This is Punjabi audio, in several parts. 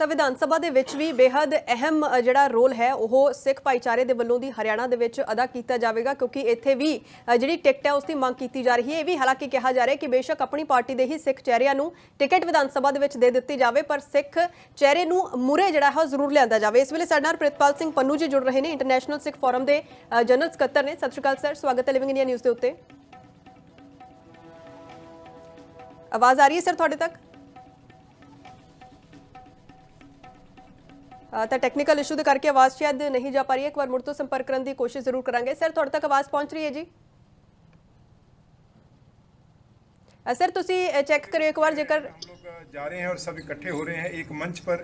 ਤਾਂ ਵਿਧਾਨ ਸਭਾ ਦੇ ਵਿੱਚ ਵੀ ਬੇहद ਅਹਿਮ ਜਿਹੜਾ ਰੋਲ ਹੈ, ਉਹ ਸਿੱਖ ਭਾਈਚਾਰੇ ਦੇ ਵੱਲੋਂ ਦੀ ਹਰਿਆਣਾ ਦੇ ਵਿੱਚ ਅਦਾ ਕੀਤਾ ਜਾਵੇਗਾ, ਕਿਉਂਕਿ ਇੱਥੇ ਵੀ ਜਿਹੜੀ ਟਿਕਟ ਹੈ ਉਸ ਦੀ ਮੰਗ ਕੀਤੀ ਜਾ ਰਹੀ ਹੈ। ਇਹ ਵੀ ਹਾਲਾਂਕਿ ਕਿਹਾ ਜਾ ਰਿਹਾ ਕਿ ਬੇਸ਼ੱਕ ਆਪਣੀ ਪਾਰਟੀ ਦੇ ਹੀ ਸਿੱਖ ਚਿਹਰਿਆਂ ਨੂੰ ਟਿਕਟ ਵਿਧਾਨ ਸਭਾ ਦੇ ਵਿੱਚ ਦੇ ਦਿੱਤੀ ਜਾਵੇ, ਪਰ ਸਿੱਖ ਚਿਹਰੇ ਨੂੰ ਮੂਰੇ ਜਿਹੜਾ ਹੈ, ਉਹ ਜ਼ਰੂਰ ਲਿਆਂਦਾ ਜਾਵੇ। ਇਸ ਵੇਲੇ ਸਾਡੇ ਨਾਲ ਪ੍ਰਿਤਪਾਲ ਸਿੰਘ ਪੰਨੂ ਜੀ ਜੁੜ ਰਹੇ ਨੇ ਇੰਟਰਨੈਸ਼ਨਲ ਸਿੱਖ ਫੋਰਮ ਦੇ ਜਨਰਲ ਸਕੱਤਰ ਨੇ। ਸਤਿ ਸ਼੍ਰੀ ਅਕਾਲ, ਸਰ। ਸਵਾਗਤ ਹੈ ਲਿਵਿੰਗ ਇੰਡੀਆ ਨਿਊਜ਼ ਦੇ ਉੱਤੇ। ਆਵਾਜ਼ ਆ ਰਹੀ ਹੈ, ਸਰ, ਤੁਹਾਡੇ ਤੱਕ? ਤਾਂ ਟੈਕਨੀਕਲ ਇਸ਼ੂ ਦੇ ਕਰਕੇ ਆਵਾਜ਼ ਸ਼ਾਇਦ ਨਹੀਂ ਜਾ ਪਾ ਰਹੀ ਹੈ ਇੱਕ ਵਾਰ ਮੁੜ ਤੋਂ ਸੰਪਰਕ ਕਰਨ ਦੀ ਕੋਸ਼ਿਸ਼ ਜ਼ਰੂਰ ਕਰਾਂਗੇ ਸਰ ਤੁਹਾਡੇ ਤੱਕ ਆਵਾਜ਼ ਪਹੁੰਚ ਰਹੀ ਹੈ ਜੀ ਅ, ਸਰ ਤੁਸੀਂ ਚੈੱਕ ਕਰਿਓ ਇੱਕ ਵਾਰ ਜੇਕਰ हम लोग जा रहे हैं और सब इकट्ठे हो रहे हैं एक मंच पर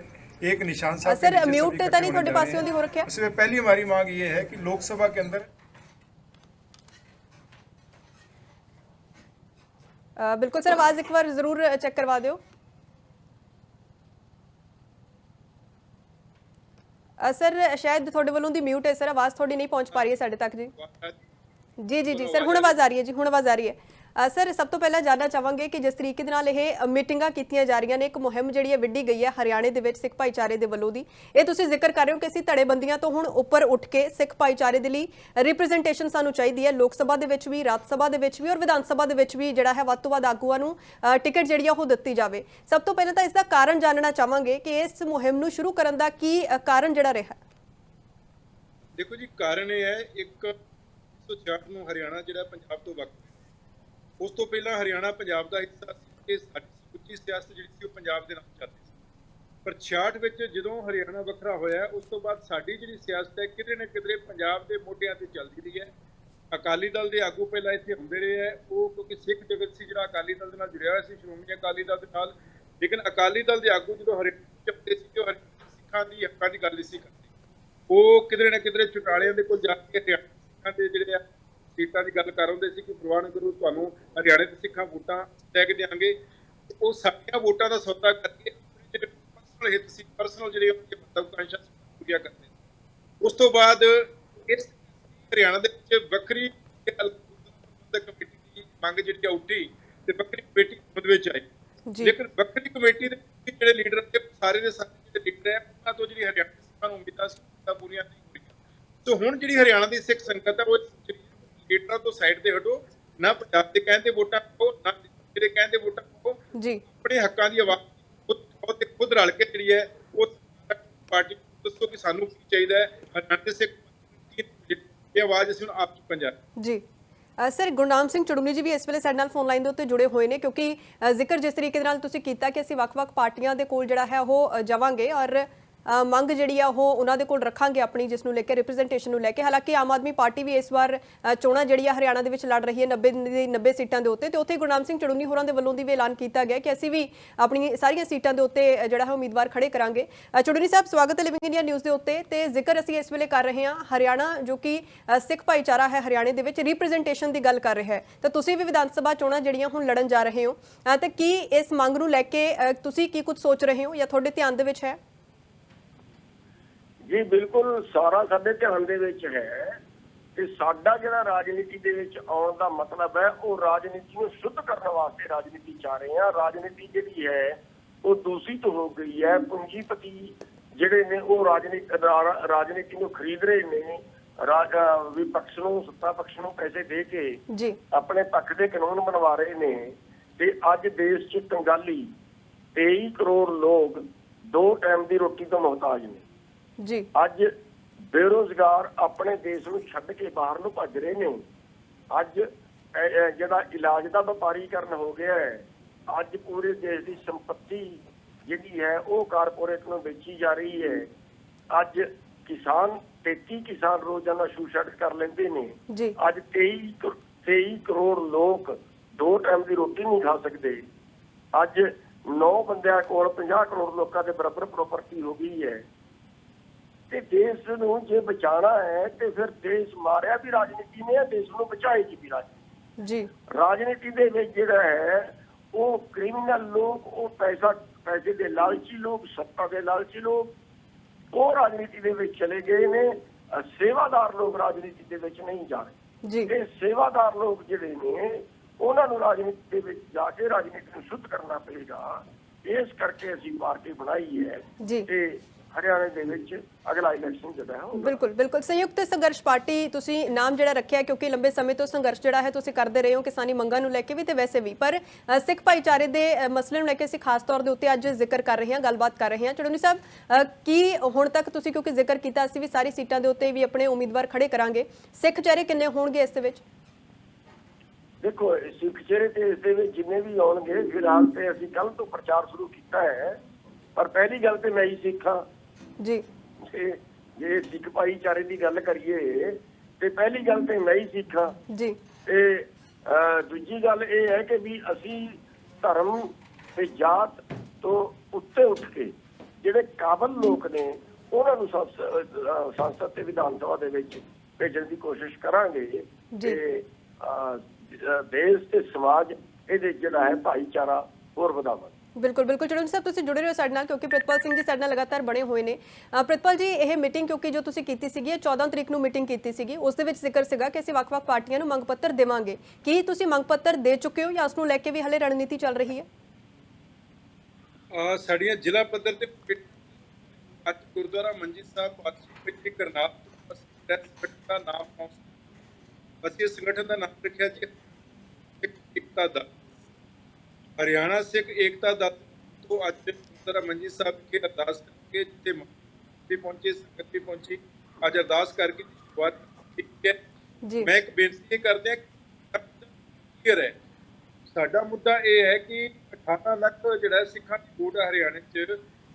एक निशान अ, साहब सर, के नीचे म्यूट सब तो इकट्ठे नहीं होने थोड़े जा रहे पासियों दी हो रखी है? हैं। इसमें पहली हमारी मांग ये है कि लोकसभा के अंदर ਅ, ਬਿਲਕੁਲ ਸਰ ਆਵਾਜ਼ ਇੱਕ ਵਾਰ ਜ਼ਰੂਰ ਚੈੱਕ ਕਰਵਾ ਸਰ ਸ਼ਾਇਦ ਤੁਹਾਡੇ ਵੱਲੋਂ ਦੀ ਮਿਊਟ ਹੈ ਸਰ ਆਵਾਜ਼ ਤੁਹਾਡੀ ਨਹੀਂ ਪਹੁੰਚ ਪਾ ਰਹੀ ਹੈ ਸਾਡੇ ਤੱਕ ਜੀ। ਜੀ ਜੀ ਜੀ ਸਰ ਹੁਣ ਆਵਾਜ਼ ਆ ਰਹੀ ਹੈ ਜੀ ਹੁਣ ਆਵਾਜ਼ ਆ ਰਹੀ ਹੈ। ਸਰ, ਸਭ ਤੋਂ ਪਹਿਲਾਂ ਜਾਨਣਾ ਚਾਹਾਂਗੇ ਕਿ ਜਿਸ ਤਰੀਕੇ ਦੇ ਨਾਲ ਇਹ ਮੀਟਿੰਗਾਂ ਕੀਤੀਆਂ ਜਾ ਰਹੀਆਂ ਨੇ, ਇੱਕ ਮੁਹਿੰਮ ਜਿਹੜੀ ਹੈ ਵਿੱਢੀ ਗਈ ਹੈ ਹਰਿਆਣੇ ਦੇ ਵਿੱਚ ਸਿੱਖ ਭਾਈਚਾਰੇ ਦੇ ਵੱਲੋਂ ਦੀ। ਇਹ ਤੁਸੀਂ ਜ਼ਿਕਰ ਕਰ ਰਹੇ ਹੋ ਕਿ ਅਸੀਂ ਧੜੇਬੰਦੀਆਂ ਤੋਂ ਹੁਣ ਉੱਪਰ ਉੱਠ ਕੇ ਸਿੱਖ ਭਾਈਚਾਰੇ ਦੇ ਲਈ ਰਿਪਰੈਜ਼ੈਂਟੇਸ਼ਨ ਸਾਨੂੰ ਚਾਹੀਦੀ ਹੈ। ਲੋਕ ਸਭਾ ਦੇ ਵਿੱਚ ਵੀ, ਰਾਜ ਸਭਾ ਦੇ ਵਿੱਚ ਵੀ ਔਰ ਵਿਧਾਨ ਸਭਾ ਦੇ ਵਿੱਚ ਵੀ ਜਿਹੜਾ ਹੈ ਵੱਧ ਤੋਂ ਵੱਧ ਆਗੂਆਂ ਨੂੰ ਟਿਕਟ ਜਿਹੜੀ ਆ ਉਹ ਦਿੱਤੀ ਜਾਵੇ। ਸਭ ਤੋਂ ਪਹਿਲਾਂ ਤਾਂ ਇਸ ਦਾ ਕਾਰਨ ਜਾਣਨਾ ਚਾਹਾਂਗੇ ਕਿ ਇਸ ਮੁਹਿੰਮ ਨੂੰ ਸ਼ੁਰੂ ਕਰਨ ਦਾ ਕੀ ਕਾਰਨ ਜਿਹੜਾ ਰਿਹਾ? ਦੇਖੋ ਜੀ, ਕਾਰਨ ਇਹ ਹੈ, ਇੱਕ 1966 ਨੂੰ ਹਰਿਆਣਾ ਜਿਹੜਾ ਪੰਜਾਬ ਤੋਂ ਵੱਖ ਉਸ ਤੋਂ ਪਹਿਲਾਂ ਹਰਿਆਣਾ ਪੰਜਾਬ ਦਾ ਹਿੱਸਾ ਸੀ ਕਿ ਸਾਡੀ ਸਮੁੱਚੀ ਸਿਆਸਤ ਜਿਹੜੀ ਸੀ ਉਹ ਪੰਜਾਬ ਦੇ ਨਾਲ ਚੱਲਦੀ ਸੀ। ਪਰ 66 ਵਿੱਚ ਜਦੋਂ ਹਰਿਆਣਾ ਵੱਖਰਾ ਹੋਇਆ, ਉਸ ਤੋਂ ਬਾਅਦ ਸਾਡੀ ਜਿਹੜੀ ਸਿਆਸਤ ਹੈ, ਕਿਤੇ ਨਾ ਕਿਤੇ ਪੰਜਾਬ ਦੇ ਮੋਢਿਆਂ ਤੇ ਚੱਲਦੀ ਰਹੀ ਹੈ। ਅਕਾਲੀ ਦਲ ਦੇ ਆਗੂ ਪਹਿਲਾਂ ਇੱਥੇ ਹੁੰਦੇ ਰਹੇ ਹੈ। ਉਹ ਕਿਉਂਕਿ ਸਿੱਖ ਜਗਤ ਸੀ ਜਿਹੜਾ ਅਕਾਲੀ ਦਲ ਦੇ ਨਾਲ ਜੁੜਿਆ ਹੋਇਆ ਸੀ, ਸ਼੍ਰੋਮਣੀ ਅਕਾਲੀ ਦਲ ਦੇ ਨਾਲ। ਲੇਕਿਨ ਅਕਾਲੀ ਦਲ ਦੇ ਆਗੂ ਜਦੋਂ ਹਰਿਆਣਾ ਚੱਪਦੇ ਸੀ ਕਿ ਉਹ ਸਿੱਖਾਂ ਦੀ ਹੱਕਾਂ ਦੀ ਗੱਲ ਨਹੀਂ ਸੀ ਕਰਦੇ। ਉਹ ਕਿਧਰੇ ਨਾ ਕਿਧਰੇ ਚੁਟਾਲਿਆਂ ਦੇ ਕੋਲ ਜਾ ਕੇ ਹਰਿਆਣਾ ਸਿੱਖਾਂ ਦੇ ਜਿਹੜੇ ਆ ਸੀਟਾਂ ਦੀ ਗੱਲ ਕਰ ਹੁੰਦੇ ਸੀ ਕਿ ਪ੍ਰਵਾਨ ਕਰੋ ਤੁਹਾਨੂੰ ਹਰਿਆਣੇ ਦੇ ਸਿੱਖਾਂ ਵੋਟਾਂ ਲੈ ਕੇ ਦੇਾਂਗੇ ਉਹ ਸਾਡੀਆਂ ਵੋਟਾਂ ਦਾ ਸੌਦਾ ਕਰਕੇ ਆਪਣੇ ਜਿਹੜੇ ਪਰਸਨਲ ਹਿੱਤ ਸੀ ਪਰਸਨਲ ਜਿਹੜੇ ਉਹਨਾਂ ਦੇ ਮਹੱਤਵਕਾਂਸ਼ਾ ਪੂਰੀਆਂ ਕਰਦੇ। ਉਸ ਤੋਂ ਬਾਅਦ ਇਸ ਹਰਿਆਣਾ ਦੇ ਵਿੱਚ ਵੱਖਰੀ ਕਮੇਟੀ ਦੀ ਮੰਗ ਜਿਹੜੀ ਉੱਠੀ ਤੇ ਵੱਖਰੀ ਕਮੇਟੀ ਖੁਦ ਵਿੱਚ ਆਈ। ਲੇਕਿਨ ਵੱਖਰੀ ਕਮੇਟੀ ਦੇ ਜਿਹੜੇ ਲੀਡਰ ਨੇ ਸਾਰੇ ਦੇ ਸਾਰੇ ਜਿਹੜੇ ਲੀਡਰ ਹੈ ਉਹਨਾਂ ਤੋਂ ਜਿਹੜੀ ਹਰਿਆਣਾ ਦੀ ਸਿੱਖਾਂ ਨੂੰ ਉਮੀਦਾਂ ਸੀ ਪੂਰੀਆਂ ਨਹੀਂ ਹੋਈਆਂ। ਸੋ ਹੁਣ ਜਿਹੜੀ ਹਰਿਆਣਾ ਦੀ ਸਿੱਖ ਸੰਗਤ ਹੈ ਉਹ ਲੀਡਰਾਂ ਤੋਂ ਸਾਈਡ ਤੇ ਹਟੋ ਨਾ ਪੰਜਾਬ ਦੇ ਕਹਿੰਦੇ ਵੋਟਾਂ ਪਾਓ ਨਾ ਜਿਹੜੇ ਕਹਿੰਦੇ ਵੋਟਾਂ ਪਾਓ। ਜੀ। ਆਪਣੇ ਹੱਕਾਂ ਦੀ ਆਵਾਜ਼ ਖੁਦ ਖੁਦ ਰਲ ਕੇ ਜਿਹੜੀ ਹੈ ਉਹ ਪਾਰਟੀ ਦੱਸੋ ਕਿ ਸਾਨੂੰ ਕੀ ਚਾਹੀਦਾ ਹੈ। ਹਰਿਆਣਾ ਸਿੱਖ ਇਹ ਆਵਾਜ਼ ਅਸੀਂ ਹੁਣ ਆਪ ਚੁੱਕਣ ਜਾ। ਜੀ। ਸਰ ਗੁਰਨਾਮ ਸਿੰਘ ਚੜੂਨੀ ਜੀ ਵੀ ਇਸ ਵੇਲੇ ਸਾਡੇ ਨਾਲ ਫੋਨ ਲਾਈਨ ਦੇ ਉੱਤੇ ਜੁੜੇ ਹੋਏ ਨੇ ਕਿਉਂਕਿ ਜ਼ਿਕਰ ਜਿਸ ਤਰੀਕੇ ਦੇ ਨਾਲ ਤੁਸੀਂ ਕੀਤਾ ਕਿ ਅਸੀਂ ਵੱਖ-ਵੱਖ ਪਾਰਟੀਆਂ ਦੇ ਕੋਲ ਜਿਹੜਾ ਹੈ ਉਹ ਜਾਵਾਂਗੇ ਔਰ ਮੰਗ ਜਿਹੜੀ ਆ ਉਹ ਉਹਨਾਂ ਦੇ ਕੋਲ ਰੱਖਾਂਗੇ ਆਪਣੀ ਜਿਸ ਨੂੰ ਲੈ ਕੇ ਰਿਪਰੈਜ਼ੈਂਟੇਸ਼ਨ ਨੂੰ ਲੈ ਕੇ। ਹਾਲਾਂਕਿ ਆਮ ਆਦਮੀ ਪਾਰਟੀ ਵੀ ਇਸ ਵਾਰ ਚੋਣਾਂ ਜਿਹੜੀ ਆ ਹਰਿਆਣਾ ਦੇ ਵਿੱਚ ਲੜ ਰਹੀ ਹੈ 90 ਦੀ 90 ਸੀਟਾਂ ਦੇ ਉੱਤੇ। ਤੇ ਉੱਥੇ ਗੁਰਨਾਮ ਸਿੰਘ ਚੜੂਨੀ ਹੋਰਾਂ ਦੇ ਵੱਲੋਂ ਦੀ ਵੀ ਐਲਾਨ ਕੀਤਾ ਗਿਆ ਕਿ ਅਸੀਂ ਵੀ ਆਪਣੀ ਸਾਰੀਆਂ ਸੀਟਾਂ ਦੇ ਉੱਤੇ ਜਿਹੜਾ ਹੈ ਉਮੀਦਵਾਰ ਖੜੇ ਕਰਾਂਗੇ। ਚੜੂਨੀ ਸਾਹਿਬ ਸਵਾਗਤ ਹੈ ਲਿਵਿੰਗ ਇੰਡੀਆ ਨਿਊਜ਼ ਦੇ ਉੱਤੇ। ਤੇ ਜ਼ਿਕਰ ਅਸੀਂ ਇਸ ਵੇਲੇ ਕਰ ਰਹੇ ਹਾਂ ਹਰਿਆਣਾ ਜੋ ਕਿ ਸਿੱਖ ਭਾਈਚਾਰਾ ਹੈ ਹਰਿਆਣੇ ਦੇ ਵਿੱਚ ਰਿਪਰੈਜ਼ੈਂਟੇਸ਼ਨ ਦੀ ਗੱਲ ਕਰ ਰਿਹਾ ਹੈ। ਤਾਂ ਤੁਸੀਂ ਵੀ ਵਿਧਾਨ ਸਭਾ ਚੋਣਾਂ ਜਿਹੜੀਆਂ ਹੁਣ ਲੜਨ ਜਾ ਰਹੇ ਹੋ। ਅ, ਕੀ ਇਸ ਮੰਗ ਨੂੰ ਲੈ ਕੇ ਤੁਸੀਂ ਕੀ ਕੁਝ ਸੋਚ ਰਹੇ ਹੋ ਜਾਂ ਤੁਹਾਡੇ ਧਿਆਨ ਦੇ ਵਿੱਚ ਹੈ? ਜੀ ਬਿਲਕੁਲ ਸਾਰਾ ਸਾਡੇ ਧਿਆਨ ਦੇ ਵਿੱਚ ਹੈ ਕਿ ਸਾਡਾ ਜਿਹੜਾ ਰਾਜਨੀਤੀ ਦੇ ਵਿੱਚ ਆਉਣ ਦਾ ਮਤਲਬ ਹੈ ਉਹ ਰਾਜਨੀਤੀ ਨੂੰ ਸ਼ੁੱਧ ਕਰਨ ਵਾਸਤੇ ਰਾਜਨੀਤੀ ਚਾਹ ਰਹੇ ਹਾਂ। ਰਾਜਨੀਤੀ ਜਿਹੜੀ ਹੈ ਉਹ ਦੂਸ਼ਿਤ ਹੋ ਗਈ ਹੈ। ਪੂੰਜੀਪਤੀ ਜਿਹੜੇ ਨੇ ਉਹ ਰਾਜਨੀਤੀ ਰਾਜਨੀਤੀ ਨੂੰ ਖਰੀਦ ਰਹੇ ਨੇ। ਰਾਜ ਵਿਪਕਸ਼ ਨੂੰ ਸੱਤਾ ਪਕਸ਼ ਨੂੰ ਪੈਸੇ ਦੇ ਕੇ ਜੀ। ਆਪਣੇ ਪੱਖ ਦੇ ਕਾਨੂੰਨ ਬਣਵਾ ਰਹੇ ਨੇ ਤੇ ਅੱਜ ਦੇਸ਼ 'ਚ ਕੰਗਾਲੀ 23 ਕਰੋੜ ਲੋਕ ਦੋ ਟਾਈਮ ਦੀ ਰੋਟੀ ਤੋਂ ਮੁਹਤਾਜ ਨੇ। ਜੀ। ਅੱਜ ਬੇਰੋਜ਼ਗਾਰ ਆਪਣੇ ਦੇਸ਼ ਨੂੰ ਛੱਡ ਕੇ ਬਾਹਰ ਨੂੰ ਭੱਜ ਰਹੇ ਨੇ। ਅੱਜ ਜਿਹੜਾ ਇਲਾਜ ਦਾ ਵਪਾਰੀਕਰਨ ਹੋ ਗਿਆ ਹੈ ਅੱਜ ਪੂਰੇ ਦੇਸ਼ ਦੀ ਸੰਪਤੀ ਜਿਹੜੀ ਹੈ ਉਹ ਕਾਰਪੋਰੇਟ ਨੂੰ ਵੇਚੀ ਜਾ ਰਹੀ ਹੈ। ਅੱਜ ਕਿਸਾਨ 33 ਕਿਸਾਨ ਰੋਜ਼ਾਨਾ ਸੁਸਾਈਡ ਕਰ ਲੈਂਦੇ ਨੇ। ਅੱਜ 23 ਕਰੋ- 23 ਕਰੋੜ ਲੋਕ ਦੋ ਟਾਈਮ ਦੀ ਰੋਟੀ ਨਹੀਂ ਖਾ ਸਕਦੇ। ਅੱਜ 9 ਬੰਦਿਆਂ ਕੋਲ 50 ਕਰੋੜ ਲੋਕਾਂ ਦੇ ਬਰਾਬਰ ਪ੍ਰਾਪਰਟੀ ਹੋ ਗਈ ਹੈ। ਤੇ ਦੇਸ਼ ਨੂੰ ਜੇ ਬਚਾਉਣਾ ਹੈ ਤੇ ਫਿਰ ਦੇਸ਼ ਮਾਰਿਆ ਵੀ ਰਾਜਨੀਤੀ ਨੇ ਦੇਸ਼ ਨੂੰ ਬਚਾਏਗੀ ਵੀ ਰਾਜਨੀਤੀ ਜੀ। ਰਾਜਨੀਤੀ ਦੇ ਵਿੱਚ ਜਿਹੜਾ ਹੈ ਉਹ ਕ੍ਰਿਮੀਨਲ ਲੋਕ ਉਹ ਪੈਸਾ ਪੈਸੇ ਦੇ ਲਾਲਚੀ ਲੋਕ ਸੱਤਾ ਦੇ ਲਾਲਚੀ ਲੋਕ ਉਹ ਰਾਜਨੀਤੀ ਦੇ ਵਿੱਚ ਚਲੇ ਗਏ ਨੇ। ਸੇਵਾਦਾਰ ਲੋਕ ਰਾਜਨੀਤੀ ਦੇ ਵਿੱਚ ਨਹੀਂ ਜਾ ਰਹੇ। ਜੀ। ਇਹ ਸੇਵਾਦਾਰ ਲੋਕ ਜਿਹੜੇ ਨੇ ਉਹਨਾਂ ਨੂੰ ਰਾਜਨੀਤੀ ਦੇ ਵਿੱਚ ਜਾ ਕੇ ਰਾਜਨੀਤੀ ਨੂੰ ਸ਼ੁੱਧ ਕਰਨਾ ਪਏਗਾ। ਇਸ ਕਰਕੇ ਅਸੀਂ ਪਾਰਟੀ ਬਣਾਈ ਹੈ ਜੀ। ਤੇ ਹਰਿਆਣੇ ਦੇ ਵਿੱਚ ਅਗਲਾ ਇਲੈਕਸ਼ਨ ਜਿਹੜਾ ਹੈ ਉਹ ਬਿਲਕੁਲ ਬਿਲਕੁਲ। ਸੰਯੁਕਤ ਸੰਘਰਸ਼ ਪਾਰਟੀ ਤੁਸੀਂ ਨਾਮ ਜਿਹੜਾ ਰੱਖਿਆ ਕਿਉਂਕਿ ਲੰਬੇ ਸਮੇਂ ਤੋਂ ਸੰਘਰਸ਼ ਜਿਹੜਾ ਹੈ ਤੁਸੀਂ ਕਰਦੇ ਰਹੇ ਹੋ ਕਿਸਾਨੀ ਮੰਗਾਂ ਨੂੰ ਲੈ ਕੇ ਵੀ ਤੇ ਵੈਸੇ ਵੀ। ਪਰ ਸਿੱਖ ਭਾਈਚਾਰੇ ਦੇ ਮਸਲੇ ਨੂੰ ਲੈ ਕੇ ਅਸੀਂ ਖਾਸ ਤੌਰ ਦੇ ਉੱਤੇ ਅੱਜ ਜ਼ਿਕਰ ਕਰ ਰਹੇ ਹਾਂ ਗੱਲਬਾਤ ਕਰ ਰਹੇ ਹਾਂ। ਚੜੂਨੀ ਸਾਹਿਬ ਕੀ ਹੁਣ ਤੱਕ ਤੁਸੀਂ ਕਿਉਂਕਿ ਜ਼ਿਕਰ ਕੀਤਾ ਅਸੀਂ ਵੀ ਸਾਰੀ ਸੀਟਾਂ ਦੇ ਉੱਤੇ ਵੀ ਆਪਣੇ ਉਮੀਦਵਾਰ ਖੜੇ ਕਰਾਂਗੇ। ਸਿੱਖ ਚਿਹਰੇ ਕਿੰਨੇ ਹੋਣਗੇ ਇਸ ਦੇ ਵਿੱਚ? ਦੇਖੋ ਸਿੱਖ ਚਿਹਰੇ ਤੇ ਇਸ ਦੇ ਵਿੱਚ ਜਿੰਨੇ ਵੀ ਆਉਣਗੇ ਫਿਲਹਾਲ ਤੇ ਅਸੀਂ ਕੱਲ ਤੋਂ ਪ੍ਰਚਾਰ ਸ਼ੁਰੂ ਕੀਤਾ ਹੈ। ਪਰ ਪਹਿਲੀ ਗੱਲ ਤੇ ਮੈਂ ਹੀ ਸਿੱਖਾਂ ਜੀ। ਤੇ ਜੇ ਸਿੱਖ ਭਾਈਚਾਰੇ ਦੀ ਗੱਲ ਕਰੀਏ ਤੇ ਪਹਿਲੀ ਗੱਲ ਤੇ ਮੈਂ ਹੀ ਸਿੱਖਾਂ ਜੀ। ਤੇ ਦੂਜੀ ਗੱਲ ਇਹ ਹੈ ਕਿ ਵੀ ਅਸੀਂ ਧਰਮ ਤੇ ਜਾਤ ਤੋਂ ਉੱਤੇ ਉੱਠ ਕੇ ਜਿਹੜੇ ਕਾਬਲ ਲੋਕ ਨੇ ਉਹਨਾਂ ਨੂੰ ਸੰਸਦ ਤੇ ਵਿਧਾਨ ਸਭਾ ਦੇ ਵਿੱਚ ਭੇਜਣ ਦੀ ਕੋਸ਼ਿਸ਼ ਕਰਾਂਗੇ। ਤੇ ਦੇਸ਼ ਤੇ ਸਮਾਜ ਇਹਦੇ ਜਿਹੜਾ ਹੈ ਭਾਈਚਾਰਾ ਹੋਰ ਵਧਾਵਾਂਗੇ। ਬਿਲਕੁਲ ਬਿਲਕੁਲ। ਚੜੂਨੀ ਸਾਹਿਬ ਤੁਸੀਂ ਜੁੜੇ ਰਹੋ ਸਾਡੇ ਨਾਲ ਕਿਉਂਕਿ ਪ੍ਰਿਤਪਾਲ ਸਿੰਘ ਜੀ ਸਾਡੇ ਨਾਲ ਲਗਾਤਾਰ ਬਣੇ ਹੋਏ ਨੇ। ਅ, ਪ੍ਰਿਤਪਾਲ ਜੀ ਇਹ ਮੀਟਿੰਗ ਕਿਉਂਕਿ ਜੋ ਤੁਸੀਂ ਕੀਤੀ ਸੀਗੀ ਇਹ 14 ਤਰੀਕ ਨੂੰ ਮੀਟਿੰਗ ਕੀਤੀ ਸੀਗੀ ਉਸ ਦੇ ਵਿੱਚ ਜ਼ਿਕਰ ਸੀਗਾ ਕਿ ਅਸੀਂ ਵੱਖ-ਵੱਖ ਪਾਰਟੀਆਂ ਨੂੰ ਮੰਗ ਪੱਤਰ ਦੇਵਾਂਗੇ। ਕੀ ਤੁਸੀਂ ਮੰਗ ਪੱਤਰ ਦੇ ਚੁੱਕੇ ਹੋ ਜਾਂ ਉਸ ਨੂੰ ਲੈ ਕੇ ਵੀ ਹਲੇ ਰਣਨੀਤੀ ਚੱਲ ਰਹੀ ਹੈ? ਆ ਸਾਡੀਆਂ ਜ਼ਿਲ੍ਹਾ ਪੱਧਰ ਤੇ ਪਿੰਡ- ਅੱਜ ਗੁਰਦੁਆਰਾ ਮੰਜੀ ਸਾਹਿਬ ਪਾਤਸ਼ਾਹ ਵਿੱਚ ਕਰਨਾਲ ਤੋਂ ਅਸੀਂ ਪ੍ਰੈਸ ਸੰਗਠਨ ਦਾ ਨਾਮ announced- ਅਸੀਂ ਇਸ ਸੰਗਠਨ ਦਾ ਨਾਮ ਰੱਖਿਆ ਜੀ ਸਿੱਖ ਏਕਤਾ ਦਾ। ਹਰਿਆਣਾ ਸਿੱਖ ਏਕਤਾ ਦਾ ਤੋਂ ਅੱਜ ਗੁਰਦੁਆਰਾ ਮੰਜੀ ਸਾਹਿਬ ਵਿਖੇ ਅਰਦਾਸ ਕਰਕੇ ਜਿੱਥੇ ਵੀ ਪਹੁੰਚੇ ਸੰਗਤ ਵੀ ਪਹੁੰਚੀ। ਅੱਜ ਅਰਦਾਸ ਕਰਕੇ ਸ਼ੁਰੂਆਤ ਕੀਤੀ ਹੈ। ਮੈਂ ਇੱਕ ਬੇਨਤੀ ਕਰਦੇ ਹਾਂ ਕਲੀਅਰ ਹੈ। ਸਾਡਾ ਮੁੱਦਾ ਇਹ ਹੈ ਕਿ 18 ਲੱਖ ਜਿਹੜਾ ਸਿੱਖਾਂ ਦੀ ਵੋਟ ਹਰਿਆਣੇ 'ਚ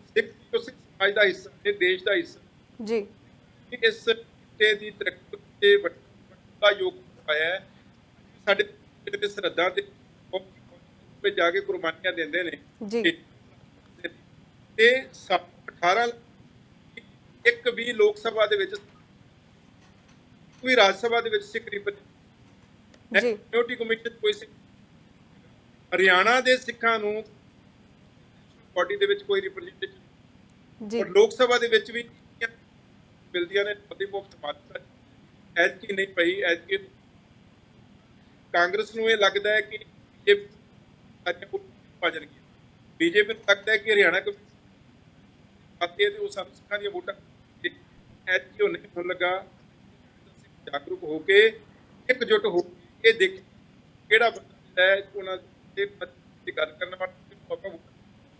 ਸਿੱਖ ਸਿੱਖ ਸਮਾਜ ਦਾ ਹਿੱਸਾ ਨੇ ਦੇਸ਼ ਦਾ ਹਿੱਸਾ। ਜੀ। ਕਿ ਇਸ ਤੇ ਦੀ ਤਰੱਕੀ ਤੇ ਵੱਡਾ ਯੋਗਦਾਨ ਪਾਇਆ ਹੈ। ਸਾਡੇ ਜਿਹੜੇ ਤੇ ਤੇ ਜਾ ਕੇ ਕੁਰਬਾਨੀਆਂ ਦਿੰਦੇ ਨੇ। ਜੀ। ਤੇ ਸੱਤ- 18 ਇੱਕ ਵੀ ਲੋਕ ਸਭਾ ਦੇ ਵਿੱਚ ਕੋਈ ਰਾਜ ਸਭਾ ਦੇ ਵਿੱਚ ਸਿੱਖ ਰਿਪਰੈਜ਼ੈਂਟ ਜੀ। ਕਮਿਊਨਿਟੀ ਕਮਿਸ਼ਨ ਕੋਈ ਹਰਿਆਣਾ ਦੇ ਸਿੱਖਾਂ ਨੂੰ ਪਾਰਟੀ ਦੇ ਵਿੱਚ ਕੋਈ ਰਿਪਰੈਜ਼ੈਂਟੇਸ਼ਨ ਜੀ। ਲੋਕ ਸਭਾ ਦੇ ਵਿੱਚ ਵੀ ਮਿਲਦੀਆਂ ਨੇ ਪਤੀ ਮੁਫਤ ਮਾਤਰਾ ਐਤ ਕੀ ਨਹੀਂ ਪਈ ਕੀ ਕਾਂਗਰਸ ਨੂੰ ਇਹ ਲੱਗਦਾ ਹੈ ਕਿ ਇਹ ਸਾਰੀਆਂ ਵੋਟਾਂ ਬੀਜੇਪੀ ਨੂੰ ਲੱਗਦਾ ਹੈ ਕਿ ਹਰਿਆਣਾ ਕੋ ਆਤੇ ਉਹ ਸਭ ਸਿੱਖਾਂ ਦੀਆਂ ਵੋਟਾਂ। ਐਤ ਕੀ ਉਹ ਲੱਗਾ, ਜਾਗਰੂਕ ਹੋ ਕੇ, ਇਕਜੁੱਟ ਹੋ ਕੇ ਇਹ ਦੇਖ ਕਿਹੜਾ ਬੰਦਾ ਹੈ, ਉਹਨਾਂ ਦੇ ਦੀ ਗੱਲ ਕਰਨ ਵਾਲਾ ਆਪਾਂ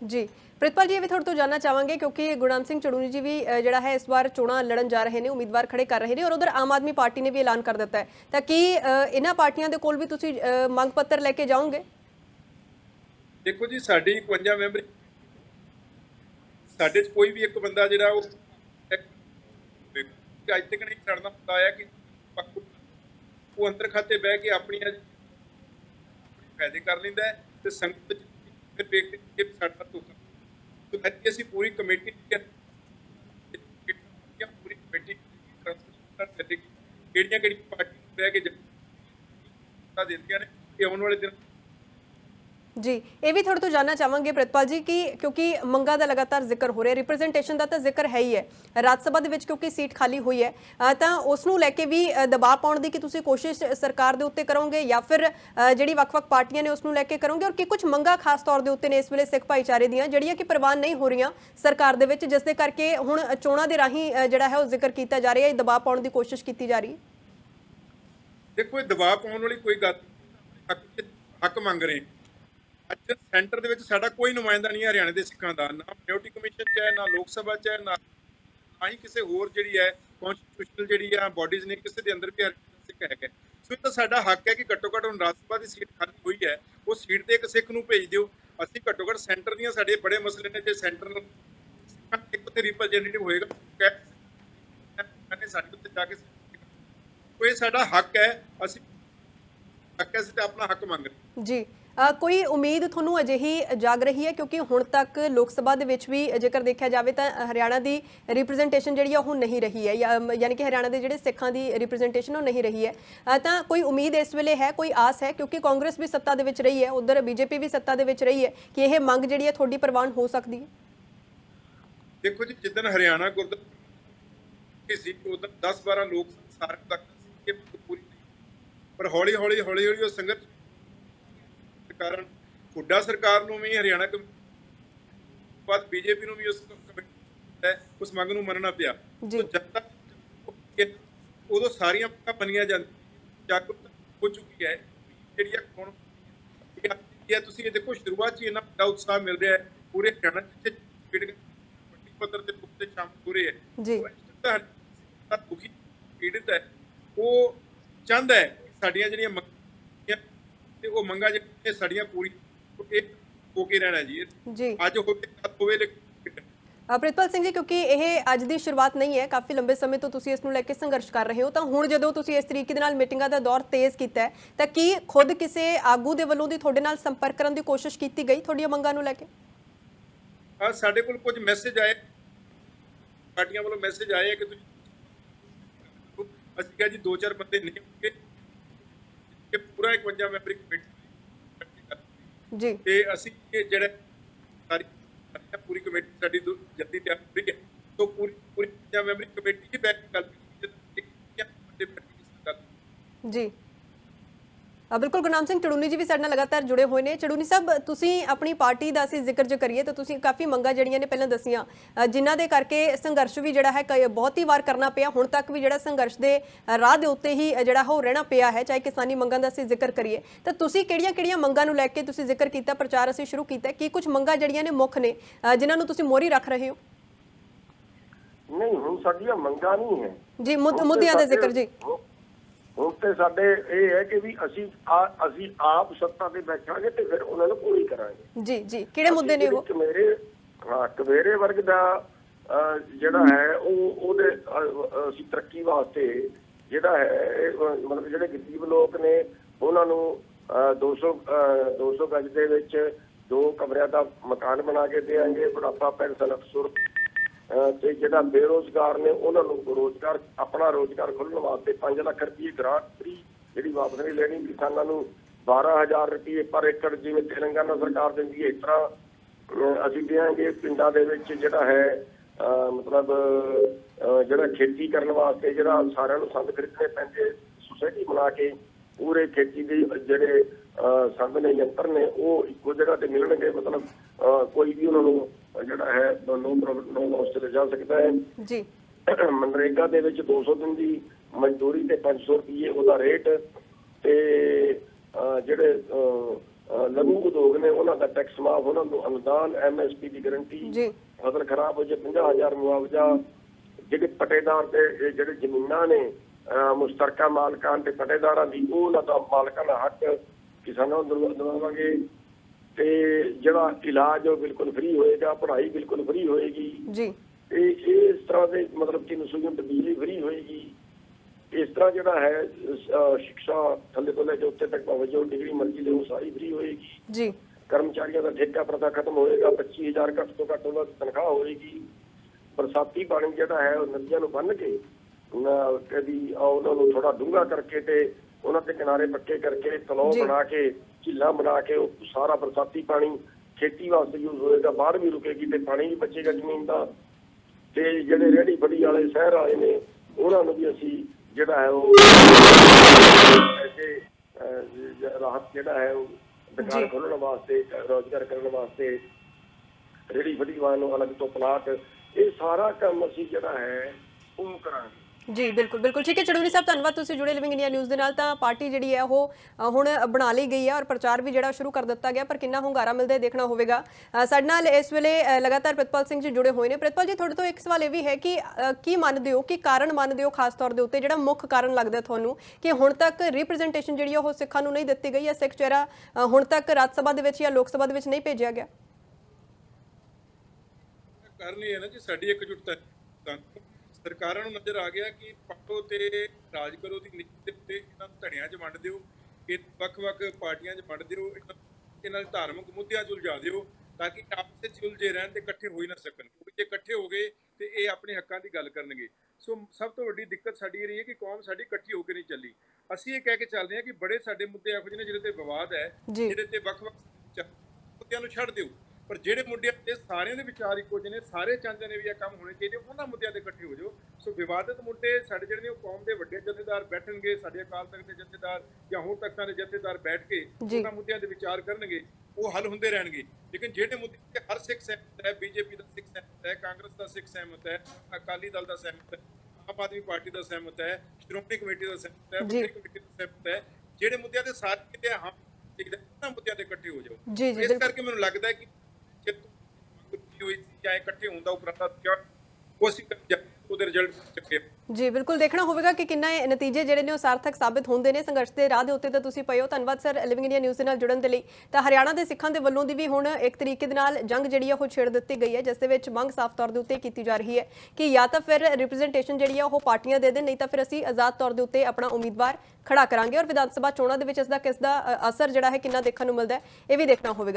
ਜੀ। ਪ੍ਰਿਤਪਾਲ ਜੀ, ਇਹ ਵੀ ਤੁਹਾਡੇ ਤੋਂ ਜਾਨਣਾ ਚਾਹਾਂਗੇ ਕਿਉਂਕਿ ਗੁਰਨਾਮ ਸਿੰਘ ਚੜੂਨੀ ਜੀ ਵੀ ਜਿਹੜਾ ਹੈ, ਇਸ ਵਾਰ ਚੋਣਾਂ ਲੜਨ ਜਾ ਰਹੇ ਨੇ, ਉਮੀਦਵਾਰ ਖੜੇ ਕਰ ਰਹੇ ਨੇ ਔਰ ਉਧਰ ਆਮ ਆਦਮੀ ਪਾਰਟੀ ਨੇ ਵੀ ਐਲਾਨ ਕਰ ਦਿੱਤਾ ਹੈ। ਤਾਂ ਕੀ ਇਹਨਾਂ ਪਾਰਟੀਆਂ ਦੇ ਕੋਲ ਵੀ ਤੁਸੀਂ ਮੰਗ ਪੱਤਰ ਲੈ ਕੇ ਜਾਓਗੇ? ਦੇਖੋ ਜੀ, ਸਾਡੀ 51 ਮੈਂਬਰ ਸਾਡੇ ਚ ਕੋਈ ਵੀ ਇੱਕ ਬੰਦਾ ਜਿਹੜਾ ਉਹ ਅੱਜ ਤੱਕ ਨਹੀਂ ਛੱਡਣਾ ਹੁੰਦਾ ਆਇਆ ਕਿ ਉਹ ਅੰਤਰ ਖਾਤੇ ਬਹਿ ਕੇ ਆਪਣੀਆਂ ਫਾਇਦੇ ਕਰ ਲੈਂਦਾ ਤੇ ਸੰਗਤ ਫਿਰ ਵੇਖਦੇ ਕਿ ਸਾਡਾ ਧੋਖਾ ਤੇ ਅੱਜ ਅਸੀਂ ਪੂਰੀ ਕਮੇਟੀ ਪੂਰੀ ਕਮੇਟੀ ਕਿਹੜੀਆਂ ਕਿਹੜੀਆਂ ਪਾਰਟੀਆਂ ਬਹਿ ਕੇ ਜੱਟਾ ਦਿੰਦੀਆਂ ਨੇ ਕਿ ਆਉਣ ਵਾਲੇ ਦਿਨ ਜੀ, ਇਹ ਵੀ ਤੁਹਾਡੇ ਤੋਂ ਜਾਨਣਾ ਚਾਹਾਂਗੇ ਪ੍ਰਿਤਪਾਲ ਜੀ ਕਿ ਕਿਉਂਕਿ ਮੰਗਾਂ ਦਾ ਲਗਾਤਾਰ ਜ਼ਿਕਰ ਹੋ ਰਿਹਾ ਰਿਪਰੈਜ਼ੈਂਟੇਸ਼ਨ ਦਾ ਤਾਂ ਜ਼ਿਕਰ ਹੈ ਹੀ ਹੈ, ਰਾਜ ਸਭਾ ਦੇ ਵਿੱਚ ਕਿਉਂਕਿ ਸੀਟ ਖਾਲੀ ਹੋਈ ਹੈ ਤਾਂ ਉਸ ਨੂੰ ਲੈ ਕੇ ਵੀ ਦਬਾਅ ਪਾਉਣ ਦੀ ਕਿ ਤੁਸੀਂ ਕੋਸ਼ਿਸ਼ ਸਰਕਾਰ ਦੇ ਉੱਤੇ ਕਰੋਗੇ ਜਾਂ ਫਿਰ ਜਿਹੜੀ ਵੱਖ-ਵੱਖ ਪਾਰਟੀਆਂ ਨੇ ਉਸ ਨੂੰ ਲੈ ਕੇ ਕਰੋਗੇ ਔਰ ਕਿ ਕੁਝ ਮੰਗਾਂ ਖਾਸ ਤੌਰ ਦੇ ਉੱਤੇ ਨੇ ਇਸ ਵੇਲੇ ਸਿੱਖ ਭਾਈਚਾਰੇ ਦੀਆਂ ਜਿਹੜੀਆਂ ਕਿ ਪ੍ਰਵਾਨ ਨਹੀਂ ਹੋ ਰਹੀਆਂ ਸਰਕਾਰ ਦੇ ਵਿੱਚ, ਜਿਸ ਦੇ ਕਰਕੇ ਹੁਣ ਚੋਣਾਂ ਦੇ ਰਾਹੀਂ ਜਿਹੜਾ ਹੈ ਉਹ ਜ਼ਿਕਰ ਕੀਤਾ ਜਾ ਰਿਹਾ ਹੈ ਦਬਾਅ ਪਾਉਣ ਦੀ ਕੋਸ਼ਿਸ਼ ਕੀਤੀ ਜਾ ਰਹੀ ਹੈ। ਦੇਖੋ, ਇਹ ਦਬਾਅ ਪਾਉਣ ਵਾਲੀ ਕੋਈ ਗੱਲ ਹੱਕ ਮੰਗ ਰਹੀ। ਅੱਜ ਸੈਂਟਰ ਦੇ ਵਿੱਚ ਸਾਡਾ ਕੋਈ ਨੁਮਾਇੰਦਾ ਨਹੀਂ ਹੈ ਹਰਿਆਣੇ ਦੇ ਸਿੱਖਾਂ ਦਾ, ਨਾ ਮਿਊਨਿਟੀ ਕਮਿਸ਼ਨ ਚ ਹੈ, ਨਾ ਲੋਕ ਸਭਾ ਚ ਹੈ, ਨਾ ਹੀ ਕਿਸੇ ਹੋਰ ਜਿਹੜੀ ਹੈ ਕਨਸਟੀਟਿਊਸ਼ਨਲ ਜਿਹੜੀ ਆ ਬਾਡੀਜ਼ ਨੇ ਕਿਸੇ ਦੇ ਅੰਦਰ ਵੀ ਸਿੱਖ ਹੈਗਾ। ਸੋ ਇਹ ਤਾਂ ਸਾਡਾ ਹੱਕ ਹੈ ਕਿ ਘੱਟੋ ਘੱਟ ਹੁਣ ਰਾਜ ਦੀ ਸੀਟ ਖਾਲੀ ਹੋਈ ਹੈ ਉਹ ਸੀਟ ਤੇ ਇੱਕ ਸਿੱਖ ਨੂੰ ਭੇਜ ਦਿਓ। ਅਸੀਂ ਘੱਟੋ ਘੱਟ ਸੈਂਟਰ ਦੀਆਂ ਸਾਡੇ ਬੜੇ ਮਸਲੇ ਨੇ, ਜੇ ਸੈਂਟਰ ਇੱਕ ਤੇ ਰਿਪਰੈਜ਼ੈਂਟੇਟਿਵ ਹੋਏਗਾ ਕਹਿੰਦੇ ਸਾਡੇ ਉੱਤੇ ਜਾ ਕੇ ਕੋਈ ਸਾਡਾ ਹੱਕ ਹੈ, ਅਸੀਂ ਹੱਕ ਹੈ, ਅਸੀਂ ਤਾਂ ਆਪਣਾ ਹੱਕ ਮੰਗ ਰਹੇ ਜੀ। ਕੋਈ ਉਮੀਦ ਤੁਹਾਨੂੰ ਅਜਿਹੀ ਜਾਗ ਰਹੀ ਹੈ? ਕਿਉਂਕਿ ਹੁਣ ਤੱਕ ਲੋਕ ਸਭਾ ਦੇ ਵਿੱਚ ਵੀ ਜੇਕਰ ਦੇਖਿਆ ਜਾਵੇ ਤਾਂ ਹਰਿਆਣਾ ਦੀ ਰਿਪਰੈਜ਼ੈਂਟੇਸ਼ਨ ਜਿਹੜੀ ਆ ਉਹ ਨਹੀਂ ਰਹੀ ਹੈ। ਯਾਨੀ ਕਿ ਹਰਿਆਣਾ ਦੇ ਜਿਹੜੇ ਸਿੱਖਾਂ ਦੀ ਰਿਪਰੈਜ਼ੈਂਟੇਸ਼ਨ ਉਹ ਨਹੀਂ ਰਹੀ ਹੈ। ਤਾਂ ਕੋਈ ਉਮੀਦ ਇਸ ਵੇਲੇ ਹੈ? ਕੋਈ ਆਸ ਹੈ? ਕਿਉਂਕਿ ਕਾਂਗਰਸ ਵੀ ਸੱਤਾ ਦੇ ਵਿੱਚ ਰਹੀ ਹੈ, ਉਧਰ ਬੀਜੇਪੀ ਵੀ ਸੱਤਾ ਦੇ ਵਿੱਚ ਰਹੀ ਹੈ। ਕਿ ਇਹ ਮੰਗ ਜਿਹੜੀ ਹੈ ਤੁਹਾਡੀ ਪ੍ਰਵਾਨ ਹੋ ਸਕਦੀ ਹੈ? ਦੇਖੋ ਜੀ, ਜਿੱਦਣ ਹਰਿਆਣਾ ਗੁਰਦੁਆਰਾ ਸੀ, ਉਦੋਂ 10 12 ਲੋਕ ਸਾਰੇ ਤੱਕ ਪੂਰੀ ਪਰ ਹੌਲੀ ਹੌਲੀ ਹੌਲੀ ਹੌਲੀ ਉਹ ਸੰਗਤ ਕਾਰਨ ਹੁੱਡਾ ਸਰਕਾਰ ਨੂੰ ਵੀ ਹਰਿਆਣਾ ਬਾਅਦ ਬੀਜੇਪੀ ਨੂੰ ਵੀ ਉਸ ਉਸ ਮੰਗ ਨੂੰ ਮੰਨਣਾ ਪਿਆ। ਜਦ ਤੱਕ ਉਦੋਂ ਸਾਰੀਆਂ ਮੰਗਾਂ ਮੰਨੀਆਂ ਜਾਂਦੀਆਂ ਜਾਗਰੂਕਤਾ ਹੋ ਚੁੱਕੀ ਹੈ। ਜਿਹੜੀਆਂ ਹੁਣ ਇਹ ਤੁਸੀਂ ਇਹ ਦੇਖੋ ਸ਼ੁਰੂਆਤ 'ਚ ਇੰਨਾ ਵੱਡਾ ਉਤਸ਼ਾਹ ਮਿਲ ਰਿਹਾ ਹੈ। ਪੂਰੇ ਹਰਿਆਣਾ 'ਚ ਵੱਡੀ ਪੱਧਰ ਤੇ ਲੋਕ ਤੇ ਸ਼ਾਮਲ ਹੋ ਰਹੇ ਹੈ। ਜੀ। ਦਾ ਦੁਖੀ ਪੀੜਿਤ ਹੈ। ਉਹ ਚਾਹੁੰਦਾ ਹੈ ਸਾਡੀਆਂ ਜਿਹੜੀਆਂ ਤੇ ਉਹ ਮੰਗਾਂ ਜਿਹੜੀਆਂ ਸਾਡੀਆਂ ਪੂਰੀ ਇਹ ਹੋ ਕੇ ਰਹਿਣਾ ਜੀ। ਅੱਜ ਹੋਵੇ ਹੋਵੇ ਪ੍ਰਿਤਪਾਲ ਸਿੰਘ ਜੀ ਕਿਉਂਕਿ ਇਹ ਅੱਜ ਦੀ ਸ਼ੁਰੂਆਤ ਨਹੀਂ ਹੈ ਕਾਫੀ ਲੰਬੇ ਸਮੇਂ ਤੋਂ ਤੁਸੀਂ ਇਸ ਨੂੰ ਲੈ ਕੇ ਸੰਘਰਸ਼ ਕਰ ਰਹੇ ਹੋ ਤਾਂ ਹੁਣ ਜਦੋਂ ਤੁਸੀਂ ਇਸ ਤਰੀਕੇ ਦੇ ਨਾਲ ਮੀਟਿੰਗਾਂ ਦਾ ਦੌਰ ਤੇਜ਼ ਕੀਤਾ ਹੈ ਤਾਂ ਕੀ ਖੁਦ ਕਿਸੇ ਆਗੂ ਦੇ ਵੱਲੋਂ ਦੀ ਤੁਹਾਡੇ ਨਾਲ ਸੰਪਰਕ ਕਰਨ ਦੀ ਕੋਸ਼ਿਸ਼ ਕੀਤੀ ਗਈ ਤੁਹਾਡੀਆਂ ਮੰਗਾਂ ਨੂੰ ਲੈ ਕੇ? ਆ ਸਾਡੇ ਕੋਲ ਕੁਝ ਮੈਸੇਜ ਆਏ। ਪਾਰਟੀਆਂ ਵੱਲੋਂ ਮੈਸੇਜ ਆਏ ਕਿ ਤੁਸੀਂ ਅਸੀਂ ਕਿਹਾ ਜੀ ਦੋ ਚਾਰ ਬੰਦੇ ਨਹੀਂ ਹੋਣਗੇ। ਕਿ ਪੂਰਾ 51 ਮੈਂਬਰੀ ਕਮੇਟੀ ਜੀ ਤੇ ਅਸੀਂ ਇਹ ਜਿਹੜਾ ਸਾਰੀ ਪੂਰੀ ਕਮੇਟੀ ਸਾਡੀ ਦੋ- ਜਲਦੀ ਤਿਆਰ ਹੋ ਰਹੀ ਹੈ ਤੋਂ ਪੂਰੀ ਪੂਰੀ 51 ਮੈਂਬਰੀ ਕਮੇਟੀ ਦੀ ਬੈਠਕ ਗੱਲ ਜੀ ਬਿਲਕੁਲ ਗੁਰਨਾਮ ਸਿੰਘ ਚੜੂਨੀ ਜੀ ਵੀ ਸਾਡੇ ਨਾਲ ਲਗਾਤਾਰ ਜੁੜੇ ਹੋਏ ਨੇ। ਚੜੂਨੀ ਸਾਹਿਬ ਤੁਸੀਂ ਆਪਣੀ ਪਾਰਟੀ ਦਾ ਅਸੀਂ ਜ਼ਿਕਰ ਜੇ ਕਰੀਏ ਤਾਂ ਤੁਸੀਂ ਕਾਫੀ ਮੰਗਾਂ ਜਿਹੜੀਆਂ ਨੇ ਪਹਿਲਾਂ ਦਸੀਆਂ। ਜਿਨ੍ਹਾਂ ਦੇ ਕਰਕੇ ਸੰਘਰਸ਼ ਵੀ ਜਿਹੜਾ ਹੈ ਬਹੁਤ ਹੀ ਵਾਰ ਕਰਨਾ ਪਿਆ। ਹੁਣ ਤੱਕ ਵੀ ਜਿਹੜਾ ਸੰਘਰਸ਼ ਦੇ ਰਾਹ ਦੇ ਉੱਤੇ ਹੀ ਜਿਹੜਾ ਉਹ ਰਹਿਣਾ ਪਿਆ ਹੈ ਚਾਹੇ ਕਿਸਾਨੀ ਮੰਗਾਂ ਦਾ ਅਸੀਂ ਜ਼ਿਕਰ ਕਰੀਏ। ਤਾਂ ਤੁਸੀਂ ਕਿਹੜੀਆਂ-ਕਿਹੜੀਆਂ ਮੰਗਾਂ ਨੂੰ ਲੈ ਕੇ ਤੁਸੀਂ ਜ਼ਿਕਰ ਕੀਤਾ ਪ੍ਰਚਾਰ ਅਸੀਂ ਸ਼ੁਰੂ ਕੀਤਾ? ਕੀ ਕੁਝ ਮੰਗਾਂ ਜਿਹੜੀਆਂ ਨੇ ਮੁੱਖ ਨੇ ਜਿਨ੍ਹਾਂ ਨੂੰ ਤੁਸੀਂ ਮੋਰੀ ਰੱਖ ਰਹੇ ਹੋ? ਨਹੀਂ ਹੁਣ ਸਾਡੀਆਂ ਮੰਗਾਂ ਨਹੀਂ ਹੈ। ਜੀ ਮੁੱਦਿਆਂ ਦਾ ਜ਼ਿਕਰ ਜੀ। ਹੁਣ- ਤੇ ਸਾਡੇ ਇਹ ਹੈ ਕਿ ਵੀ ਅਸੀਂ ਅਸੀਂ ਆਪ ਸੱਤਾ ਤੇ ਬੈਠਾਂਗੇ ਤੇ ਫਿਰ ਉਹਨਾਂ ਨੂੰ ਪੂਰੀ ਕਰਾਂਗੇ। ਜੀ ਜੀ। ਕਿਹੜੇ ਮੁੱਦੇ ਨੇ ਉਹ? ਕਮੇਰੇ ਹਾਂ ਕਮੇਰੇ ਵਰਗ ਦਾ ਜਿਹੜਾ ਹੈ। ਉਹ ਉਹਦੇ ਅਸੀਂ ਤਰੱਕੀ ਵਾਸਤੇ ਜਿਹੜਾ ਹੈ ਮਤਲਬ ਜਿਹੜੇ ਗਰੀਬ ਲੋਕ ਨੇ ਉਹਨਾਂ ਨੂੰ ਅਹ, 200 ਅਹ, 200 ਗਜ ਦੇ ਵਿੱਚ ਦੋ ਕਮਰਿਆਂ ਦਾ ਮਕਾਨ ਬਣਾ ਕੇ ਦੇਾਂਗੇ ਬੁਢਾਪਾ ਪੈਨਸ਼ਨ ਅਫਸਰ ਤੇ ਜਿਹੜਾ ਬੇਰੋਜ਼ਗਾਰ ਨੇ ਉਹਨਾਂ ਨੂੰ ਰੋਜ਼ਗਾਰ ਆਪਣਾ ਰੋਜ਼ਗਾਰ ਖੋਲ੍ਹਣ ਵਾਸਤੇ 5 ਲੱਖ ਰੁਪਏ ਗ੍ਰਾਂਟ ਫ੍ਰੀ ਜਿਹੜੀ ਵਾਪਸ ਨਹੀਂ ਲੈਣੀ ਕਿਸਾਨਾਂ ਨੂੰ 12000 ਰੁਪਏ ਪਰ ਏਕੜ ਜਿਵੇਂ ਤੇਲੰਗਾਨਾ ਸਰਕਾਰ ਦਿੰਦੀ ਹੈ ਇਸ ਤਰ੍ਹਾਂ ਅਸੀਂ ਦੇਾਂਗੇ ਪਿੰਡਾਂ ਦੇ ਵਿੱਚ ਜਿਹੜਾ ਹੈ ਅਹ, ਮਤਲਬ ਜਿਹੜਾ ਖੇਤੀ ਕਰਨ ਵਾਸਤੇ ਜਿਹੜਾ ਸਾਰਿਆਂ ਨੂੰ ਸੰਦ ਖਰੀਦਣੇ ਪੈਂਦੇ ਸੁਸਾਇਟੀ ਬਣਾ ਕੇ ਪੂਰੇ ਖੇਤੀ ਦੇ ਜਿਹੜੇ ਅਹ, ਸੰਦ ਨੇ ਯੰਤਰ ਨੇ ਉਹ ਇੱਕੋ ਜਗ੍ਹਾ ਤੇ ਮਿਲਣਗੇ ਮਤਲਬ ਅਹ, ਕੋਈ ਵੀ ਉਹਨਾਂ ਨੂੰ ਜਿਹੜਾ ਹੈ ਨੋ ਨੋ ਲੋਸ ਤੇ ਜਾ ਸਕਦਾ ਹੈ। ਜੀ। ਮਨਰੇਗਾ ਦੇ ਵਿੱਚ 200 ਦਿਨ ਦੀ ਮਜ਼ਦੂਰੀ ਤੇ 500 ਰੁਪਏ ਉਹਦਾ ਰੇਟ ਤੇ ਜਿਹੜੇ ਲਘੂ ਉਦਯੋਗ ਨੇ ਉਹਨਾਂ ਦਾ ਟੈਕਸ ਮਾਫ ਉਹਨਾਂ ਨੂੰ ਅਨੁਦਾਨ ਐਮਐਸਪੀ ਦੀ ਗਾਰੰਟੀ ਜੀ। ਫਸਲ ਖਰਾਬ ਹੋ ਜੇ 50000 ਮੁਆਵਜ਼ਾ। ਜਿਹੜੇ ਪਟੇਦਾਰ ਤੇ ਜਿਹੜੇ ਜ਼ਮੀਨਾਂ ਨੇ ਮੁਸ਼ਤਰਕਾ ਮਾਲਕਾਂ ਤੇ ਪਟੇਦਾਰਾਂ ਦੀ ਉਹ ਉਹਨਾਂ ਦਾ ਮਾਲਕਾਂ ਦਾ ਹੱਕ ਕਿਸਾਨਾਂ ਨੂੰ ਦਿਵਾਵਾਂਗੇ। ਤੇ ਜਿਹੜਾ ਇਲਾਜ ਉਹ ਬਿਲਕੁਲ ਫ੍ਰੀ ਹੋਏਗਾ ਪੜ੍ਹਾਈ ਬਿਲਕੁਲ ਫ੍ਰੀ ਹੋਏਗੀ। ਜੀ। ਇਹ ਇਸ ਤਰ੍ਹਾਂ ਦੇ ਮਤਲਬ ਕਿ ਨਸੂਲਤ ਬਿਜਲੀ ਫ੍ਰੀ ਹੋਏਗੀ। ਇਸ ਤਰ੍ਹਾਂ ਜਿਹੜਾ ਹੈ ਸਿੱਖਿਆ ਥੱਲੇ ਤੋਂ ਲੈ ਕੇ ਉੱਤੇ ਤੱਕ ਭਾਵੇਂ ਜੋ ਡਿਗਰੀ ਮਰਜ਼ੀ ਲਿਓ ਸਾਰੀ ਫ੍ਰੀ ਹੋਏਗੀ। ਜੀ। ਕਰਮਚਾਰੀਆਂ ਦਾ ਠੇਕਾ ਪ੍ਰਥਾ ਖਤਮ ਹੋਏਗਾ 25000 ਘੱਟ ਤੋਂ ਘੱਟ ਉਹਨਾਂ ਦੀ ਤਨਖਾਹ ਹੋਏਗੀ। ਬਰਸਾਤੀ ਪਾਣੀ ਜਿਹੜਾ ਹੈ ਉਹ ਨਦੀਆਂ ਨੂੰ ਬੰਨ ਕੇ ਕਦੀ ਉਹਨਾਂ ਨੂੰ ਥੋੜਾ ਡੂੰਘਾ ਕਰਕੇ ਤੇ ਉਹਨਾਂ ਦੇ ਕਿਨਾਰੇ ਪੱਕੇ ਕਰਕੇ ਤਲਾਅ ਜੀ। ਬਣਾ ਕੇ ਝੀਲਾਂ ਬਣਾ ਕੇ ਉਹ ਸਾਰਾ ਬਰਸਾਤੀ ਪਾਣੀ ਖੇਤੀ ਵਾਸਤੇ ਯੂਜ਼ ਹੋਏਗਾ ਬਾਹਰ ਵੀ ਰੁਕੇਗੀ ਤੇ ਪਾਣੀ ਵੀ ਬਚੇਗਾ ਜ਼ਮੀਨ ਦਾ ਤੇ ਜਿਹੜੇ ਰੇੜੀ ਫੜੀ ਵਾਲੇ ਸ਼ਹਿਰ ਆਏ ਨੇ ਉਹਨਾਂ ਨੂੰ ਵੀ ਅਸੀਂ ਜਿਹੜਾ ਹੈ ਉਹ ਐਸੇ ਰਾਹਤ ਜਿਹੜਾ ਹੈ ਉਹ ਦੁਕਾਨ ਜੀ। ਖੋਲ੍ਹਣ ਵਾਸਤੇ ਰੋਜ਼ਗਾਰ ਕਰਨ ਵਾਸਤੇ ਰੇੜੀ ਫੜੀ ਵਾਲਿਆਂ ਨੂੰ ਅਲੱਗ ਤੋਂ ਪਲਾਟ ਇਹ ਸਾਰਾ ਕੰਮ ਅਸੀਂ ਜਿਹੜਾ ਹੈ ਉਹ ਕਰਾਂਗੇ ਜੀ, ਬਿਲਕੁਲ ਬਿਲਕੁਲ। ਠੀਕ ਹੈ ਚੜੂਨੀ ਸਾਹਿਬ, ਧੰਨਵਾਦ ਤੁਸੀਂ ਜੁੜੇ ਲਿਵਿੰਗ ਇੰਡੀਆ ਨਿਊਜ਼ ਦੇ ਨਾਲ। ਤਾਂ ਪਾਰਟੀ ਜਿਹੜੀ ਹੈ, ਉਹ ਹੁਣ ਬਣਾ ਲਈ ਗਈ ਹੈ ਔਰ ਪ੍ਰਚਾਰ ਵੀ ਜਿਹੜਾ ਸ਼ੁਰੂ ਕਰ ਦਿੱਤਾ ਗਿਆ, ਪਰ ਕਿੰਨਾ ਹੁੰਗਾਰਾ ਮਿਲਦਾ ਹੈ, ਦੇਖਣਾ ਹੋਵੇਗਾ। ਸਾਡੇ ਨਾਲ ਇਸ ਵੇਲੇ ਲਗਾਤਾਰ ਪ੍ਰਿਤਪਾਲ ਸਿੰਘ ਜੀ ਜੁੜੇ ਹੋਏ ਨੇ। ਪ੍ਰਿਤਪਾਲ ਜੀ, ਤੁਹਾਡੇ ਤੋਂ ਇੱਕ ਸਵਾਲ ਇਹ ਵੀ ਹੈ ਕਿ ਕੀ ਮੰਨਦੇ ਹੋ, ਕਿ ਕਾਰਨ ਮੰਨਦੇ ਹੋ, ਖਾਸ ਤੌਰ ਦੇ ਉੱਤੇ, ਜਿਹੜਾ ਮੁੱਖ ਕਾਰਨ ਲੱਗਦਾ ਤੁਹਾਨੂੰ ਕਿ ਹੁਣ ਤੱਕ ਰਿਪਰੈਜ਼ੈਂਟੇਸ਼ਨ ਜਿਹੜੀ ਉਹ ਸਿੱਖਾਂ ਨੂੰ ਨਹੀਂ ਦਿੱਤੀ ਗਈ ਜਾਂ ਸਿੱਖ ਚਿਹਰਾ ਹੁਣ ਤੱਕ ਰਾਜ ਸਭਾ ਦੇ ਵਿੱਚ ਜਾਂ ਲੋਕ ਸਭਾ ਦੇ ਵਿੱਚ ਨਹੀਂ ਭੇਜਿਆ ਗਿਆ? ਕਾਰਨ ਇਹ ਹੈ ਨਾ ਜੀ ਸਾਡੀ ਇਕਜੁੱਟਤਾ ਸਰਕਾਰਾਂ ਨੂੰ ਨਜ਼ਰ ਆ ਗਿਆ ਕਿ ਪੱਟੋ ਤੇ ਰਾਜ ਕਰੋ ਦੀ ਨੀਤੀ ਉੱਤੇ ਇਹਨਾਂ ਨੂੰ ਧੜਿਆਂ 'ਚ ਵੰਡ ਦਿਓ ਇਹ ਵੱਖ-ਵੱਖ ਪਾਰਟੀਆਂ 'ਚ ਵੰਡ ਦਿਓ ਇਹਨਾਂ- ਦੇ ਧਾਰਮਿਕ ਮੁੱਦਿਆਂ 'ਚ ਉਲਝਾ ਦਿਓ ਤਾਂ ਕਿ ਆਪਸ ਵਿੱਚ ਉਲਝੇ ਰਹਿਣ ਤੇ ਇਕੱਠੇ ਹੋ ਹੀ ਨਾ ਸਕਣ। ਕਿਉਂਕਿ ਜੇ ਇਕੱਠੇ ਹੋ ਗਏ ਤੇ ਇਹ ਆਪਣੇ ਹੱਕਾਂ ਦੀ ਗੱਲ ਕਰਨਗੇ। ਸੋ ਸਭ ਤੋਂ ਵੱਡੀ ਦਿੱਕਤ ਸਾਡੀ ਇਹ ਰਹੀ ਹੈ ਕਿ ਕੌਮ ਸਾਡੀ ਇਕੱਠੀ ਹੋ ਕੇ ਨਹੀਂ ਚੱਲੀ। ਅਸੀਂ ਇਹ ਕਹਿ ਕੇ ਚੱਲਦੇ ਹਾਂ ਕਿ ਬੜੇ ਸਾਡੇ ਮੁੱਦੇ ਇਹੋ ਜਿਹੇ ਨੇ ਜਿਹਦੇ ਤੇ ਵਿਵਾਦ ਹੈ। ਜਿਹਦੇ ਤੇ ਵੱਖ-ਵੱਖ ਮੁੱਦਿਆਂ ਨੂੰ ਛੱਡ ਦਿਓ। ਪਰ ਜਿਹੜੇ ਮੁੱਦੇ ਤੇ ਸਾਰਿਆਂ ਦੇ ਵਿਚਾਰ ਇੱਕੋ ਜਿਹੇ ਨੇ ਸਾਰੇ ਚਾਹੁੰਦੇ ਨੇ ਵੀ ਇਹ ਕੰਮ ਹੋਣੇ ਚਾਹੀਦੇ ਉਹਨਾਂ ਮੁੱਦਿਆਂ ਤੇ ਇਕੱਠੇ ਹੋ ਜਾਓ ਸੋ ਵਿਵਾਦਿਤ ਮੁੱਦੇ ਸਾਡੇ ਜਿਹੜੇ ਨੇ ਉਹ ਕੌਮ ਦੇ ਵੱਡੇ ਜਥੇਦਾਰ ਬੈਠਣਗੇ ਸਾਡੇ ਅਕਾਲ ਤਖਤ ਦੇ ਜਥੇਦਾਰ ਜਾਂ ਹੋਰ ਤਖਤਾਂ ਦੇ ਜਥੇਦਾਰ ਬੈਠ ਕੇ। ਉਹਨਾਂ ਮੁੱਦਿਆਂ ਦੇ ਵਿਚਾਰ ਕਰਨਗੇ ਉਹ ਹੱਲ ਹੁੰਦੇ ਰਹਿਣਗੇ ਲੇਕਿਨ ਜਿਹੜੇ ਮੁੱਦੇ ਤੇ ਹਰ ਸਿੱਖ ਸਹਿਮਤ ਹੈ ਬੀਜੇਪੀ ਦਾ ਸਿੱਖ ਸਹਿਮਤ ਹੈ ਕਾਂਗਰਸ ਦਾ ਸਿੱਖ ਸਹਿਮਤ ਹੈ ਅਕਾਲੀ ਦਲ ਦਾ ਸਹਿਮਤ ਹੈ ਆਮ ਆਦਮੀ ਪਾਰਟੀ ਦਾ ਸਹਿਮਤ ਹੈ ਸ਼੍ਰੋਮਣੀ ਕਮੇਟੀ ਦਾ ਸਹਿਮਤ ਹੈ। ਵੱਖਰੀ ਕਮੇਟੀ ਦਾ ਸਹਿਮਤ ਹੈ ਜਿਹੜੇ ਮੁੱਦਿਆਂ ਤੇ ਸਾਰੇ ਕਿਤੇ ਹਾਂ ਉਹਨਾਂ ਮੁੱਦਿਆਂ ਤੇ ਇਕੱਠੇ ਹੋ ਜਾਓ ਜੀ, ਜੀ, ਇਸ। ਕਰਕੇ ਮੈਨੂੰ ਲੱਗਦਾ ਹੈ ਕਿ ਜਾਂ ਇਕੱਠੇ ਹੋਣ ਦਾ ਉਪਰਾਲਾ ਕਿਹਾ ਕੋਸ਼ਿਸ਼ ਕਰ ਜਾ ਉਹਦੇ ਰਿਜ਼ਲਟ ਚੱਕੇ ਜੀ, ਬਿਲਕੁਲ ਦੇਖਣਾ ਹੋਵੇਗਾ ਕਿ ਕਿੰਨਾ ਇਹ ਨਤੀਜੇ ਜਿਹੜੇ ਨੇ ਉਹ ਸਾਰਥਕ ਸਾਬਿਤ ਹੁੰਦੇ ਨੇ। ਸੰਘਰਸ਼ ਦੇ ਰਾਹ ਦੇ ਉੱਤੇ ਤਾਂ ਤੁਸੀਂ ਪਏ ਹੋ। ਧੰਨਵਾਦ, ਸਰ ਲਿਵਿੰਗ ਇੰਡੀਆ ਨਿਊਜ਼ ਦੇ ਨਾਲ ਜੁੜਨ ਦੇ ਲਈ। ਤਾਂ ਹਰਿਆਣਾ ਦੇ ਸਿੱਖਾਂ ਦੇ ਵੱਲੋਂ ਦੀ ਵੀ ਹੁਣ ਇੱਕ ਤਰੀਕੇ ਦੇ ਨਾਲ ਜੰਗ ਜਿਹੜੀ ਹੈ ਉਹ ਛੇੜ ਦਿੱਤੀ ਗਈ ਹੈ, ਜਿਸ ਦੇ ਵਿੱਚ ਮੰਗ ਸਾਫ਼ ਤੌਰ ਦੇ ਉੱਤੇ ਕੀਤੀ ਜਾ ਰਹੀ ਹੈ ਕਿ ਜਾਂ ਤਾਂ ਫਿਰ ਰਿਪਰੈਜ਼ੈਂਟੇਸ਼ਨ ਜਿਹੜੀ ਆ, ਉਹ ਪਾਰਟੀਆਂ ਦੇ ਦੇਣ, ਨਹੀਂ ਤਾਂ ਫਿਰ ਅਸੀਂ ਆਜ਼ਾਦ ਤੌਰ ਦੇ ਉੱਤੇ ਆਪਣਾ ਉਮੀਦਵਾਰ ਖੜਾ ਕਰਾਂਗੇ। ਔਰ ਵਿਧਾਨ ਸਭਾ ਚੋਣਾਂ ਦੇ ਵਿੱਚ ਇਸ ਦਾ ਕਿਸ ਦਾ ਅਸਰ ਜਿਹੜਾ ਹੈ, ਕਿੰਨਾ ਦੇਖਣ ਨੂੰ ਮਿਲਦਾ ਹੈ, ਇਹ ਵੀ ਦੇਖਣਾ ਹੋਵੇਗਾ।